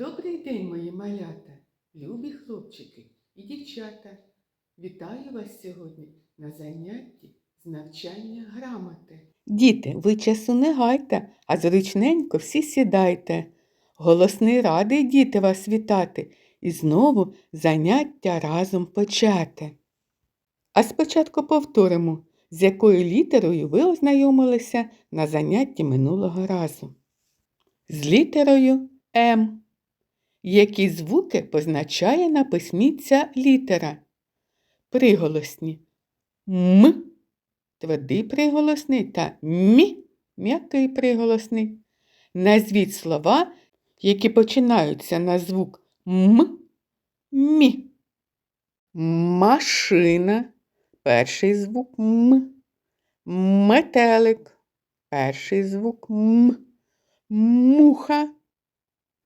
Добрий день, мої малята, любі хлопчики і дівчата. Вітаю вас сьогодні на занятті з навчання грамоти. Діти, ви часу не гайте, а зручненько всі сідайте. Голосний радий діти вас вітати і знову заняття разом почати. А спочатку повторимо, з якою літерою ви ознайомилися на занятті минулого разу. З літерою М. Які звуки позначає на письмі ця літера? Приголосні М твердий приголосний та Мі м'який приголосний. Назвіть слова, які починаються на звук М. Мі. Машина. Перший звук М. Метелик. Перший звук М. Муха.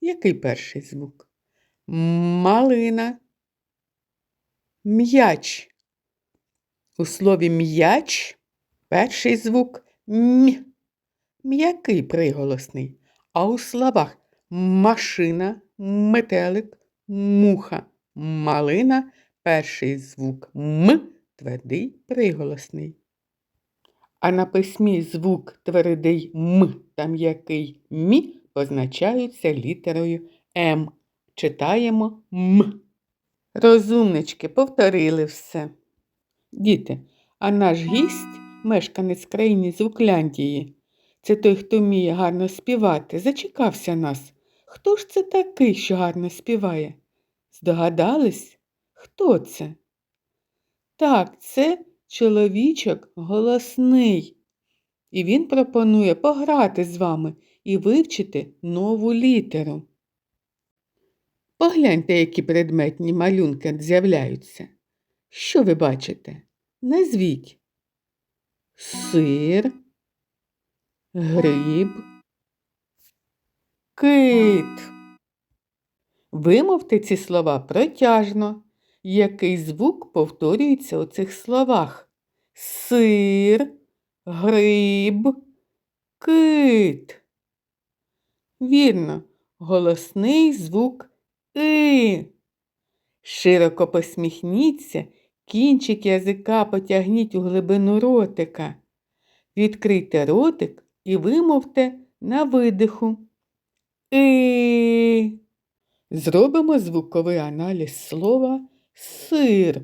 Який перший звук? Малина. М'яч. У слові м'яч перший звук М. М'який приголосний. А у словах машина, метелик, муха, малина перший звук М твердий приголосний. А на письмі звук твердий М та м'який Мі позначаються літерою М. Читаємо М. Розумнички, повторили все. Діти, а наш гість, мешканець країни Звукляндії, це той, хто вміє гарно співати, зачекався нас. Хто ж це такий, що гарно співає? Здогадались? Хто це? Так, це чоловічок голосний. І він пропонує пограти з вами і вивчити нову літеру. Погляньте, які предметні малюнки з'являються. Що ви бачите? Назвіть сир, гриб, кит. Вимовте ці слова протяжно. Який звук повторюється у цих словах? Сир, гриб, кит. Вірно, голосний звук И. Широко посміхніться, кінчик язика потягніть у глибину ротика. Відкрийте ротик і вимовте на видиху. И. Зробимо звуковий аналіз слова сир.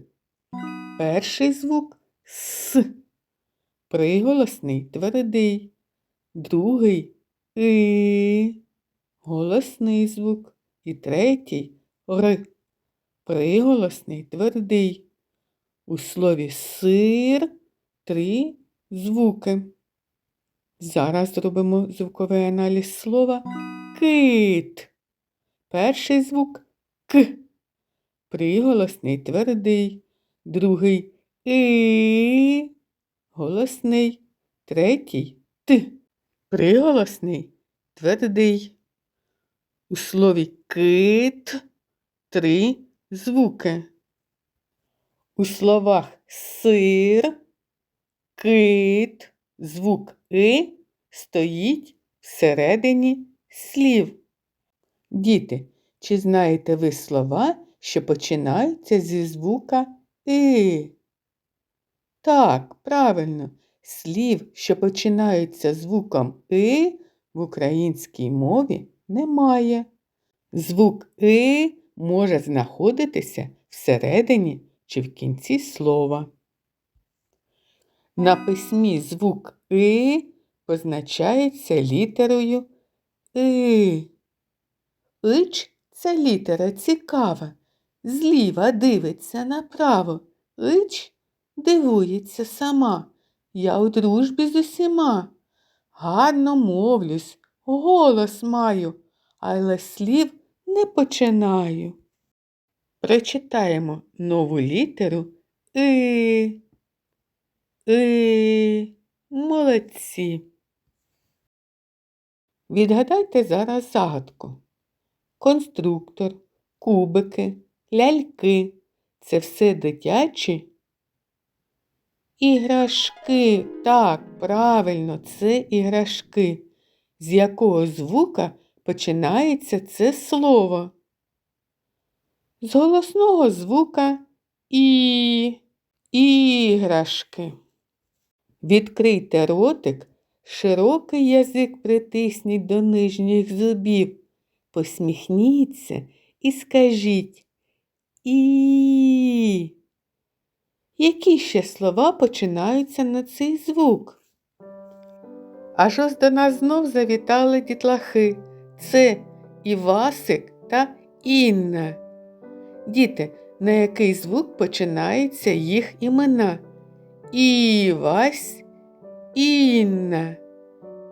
Перший звук С. Приголосний твердий. Другий И. Голосний звук. І третій Р. Приголосний твердий. У слові сир три звуки. Зараз зробимо звуковий аналіз слова кит. Перший звук К. Приголосний твердий. Другий И. Голосний. Третій Т. Приголосний твердий. У слові кит три звуки. У словах сир, кит, звук И стоїть всередині слів. Діти, чи знаєте ви слова, що починаються зі звука И? Так, правильно, слів, що починаються звуком И в українській мові немає. Звук И може знаходитися всередині чи в кінці слова. На письмі звук И позначається літерою И. Ич це літера цікава. Зліва дивиться направо. Ич дивується сама. Я у дружбі з усіма. Гарно мовлюсь, голос маю, але слів не починаю. Прочитаємо нову літеру И. И. Молодці. Відгадайте зараз загадку. Конструктор, кубики, ляльки це все дитячі. Іграшки, так, правильно, це іграшки. З якого звука починається це слово? З голосного звука і іграшки. Відкрийте ротик, широкий язик притисніть до нижніх зубів. Посміхніться і скажіть і. Які ще слова починаються на цей звук? Аж ось до нас знов завітали дітлахи. Це Івасик та Інна. Діти, на який звук починаються їх імена? Івась, Інна.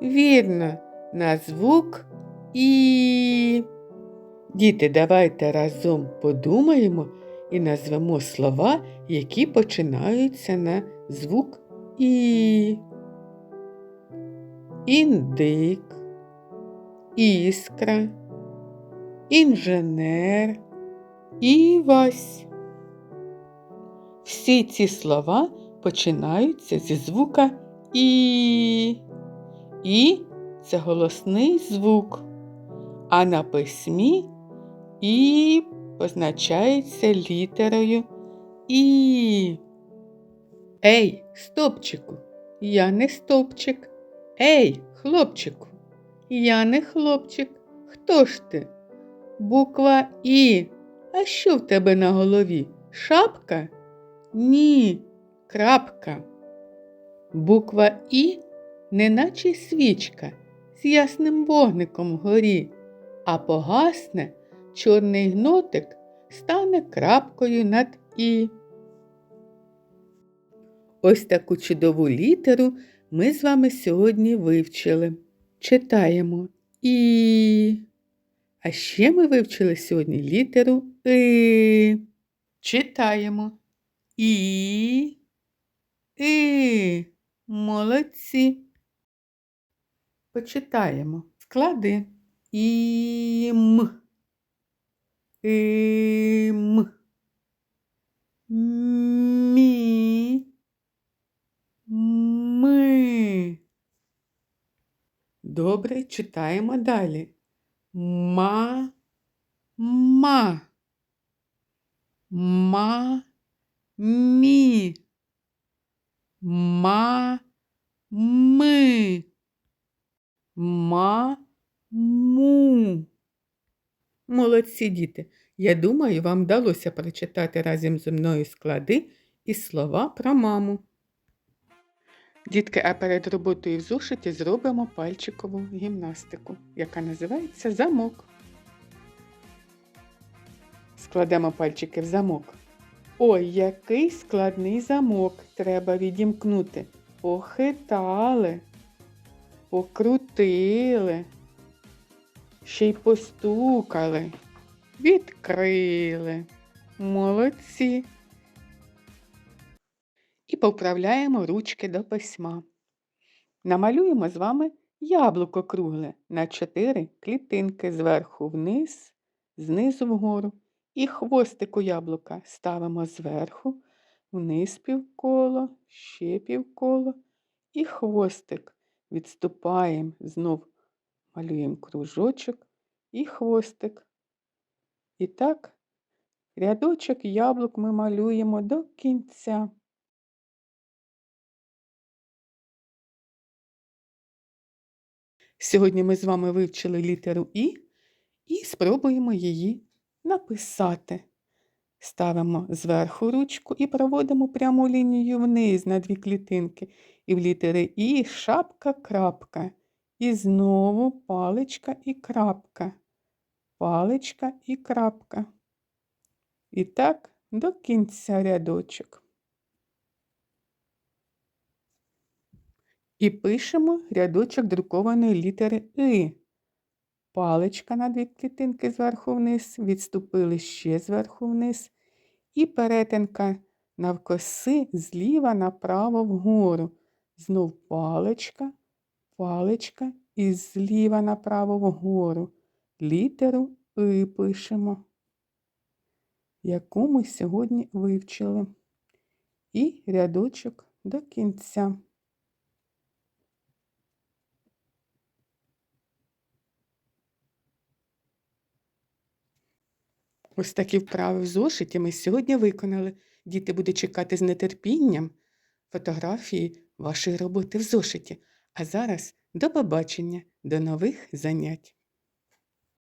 Вірно, на звук І. Діти, давайте разом подумаємо і назвемо слова, які починаються на звук І. Індик, іскра, інженер, Івась. Всі ці слова починаються зі звука І. І це голосний звук, а на письмі І позначається літерою І. Ей, стопчику, я не стопчик. Ей, хлопчику, я не хлопчик. Хто ж ти? Буква І. А що в тебе на голові? Шапка? Ні, крапка. Буква І неначе свічка з ясним вогником вгорі, а погасне чорний гнотик стане крапкою над І. Ось таку чудову літеру ми з вами сьогодні вивчили. Читаємо І. А ще ми вивчили сьогодні літеру И. Читаємо І. І. Молодці. Почитаємо склади Ім. Ім. Мі. Ми. Добре, читаємо далі. Ма. Ма. Ма. Мі. Ма. Ми. Ма. Му. Молодці діти. Я думаю, вам вдалося прочитати разом зі мною склади і слова про маму. Дітки, а перед роботою в зошиті зробимо пальчикову гімнастику, яка називається замок. Складемо пальчики в замок. Ой, який складний замок треба відімкнути. Похитали, покрутили, ще й постукали, відкрили. Молодці. І поправляємо ручки до письма. Намалюємо з вами яблуко кругле на чотири клітинки зверху вниз, знизу вгору. І хвостику яблука ставимо зверху, вниз півколо, ще півколо і хвостик. Відступаємо, знов малюємо кружочок і хвостик. І так, рядочок яблук ми малюємо до кінця. Сьогодні ми з вами вивчили літеру І і спробуємо її написати. Ставимо зверху ручку і проводимо пряму лінію вниз на дві клітинки. І в літери І шапка крапка. І знову паличка і крапка. Паличка і крапка. І так до кінця рядочок. І пишемо рядочок друкованої літери И. Паличка на дві клітинки зверху вниз, відступили ще зверху вниз. І перетинка навкоси зліва направо вгору. Знов паличка, паличка і зліва направо вгору. Літеру И пишемо, яку ми сьогодні вивчили. І рядочок до кінця. Ось такі вправи в зошиті ми сьогодні виконали. Діти будуть чекати з нетерпінням фотографії вашої роботи в зошиті. А зараз до побачення, до нових занять.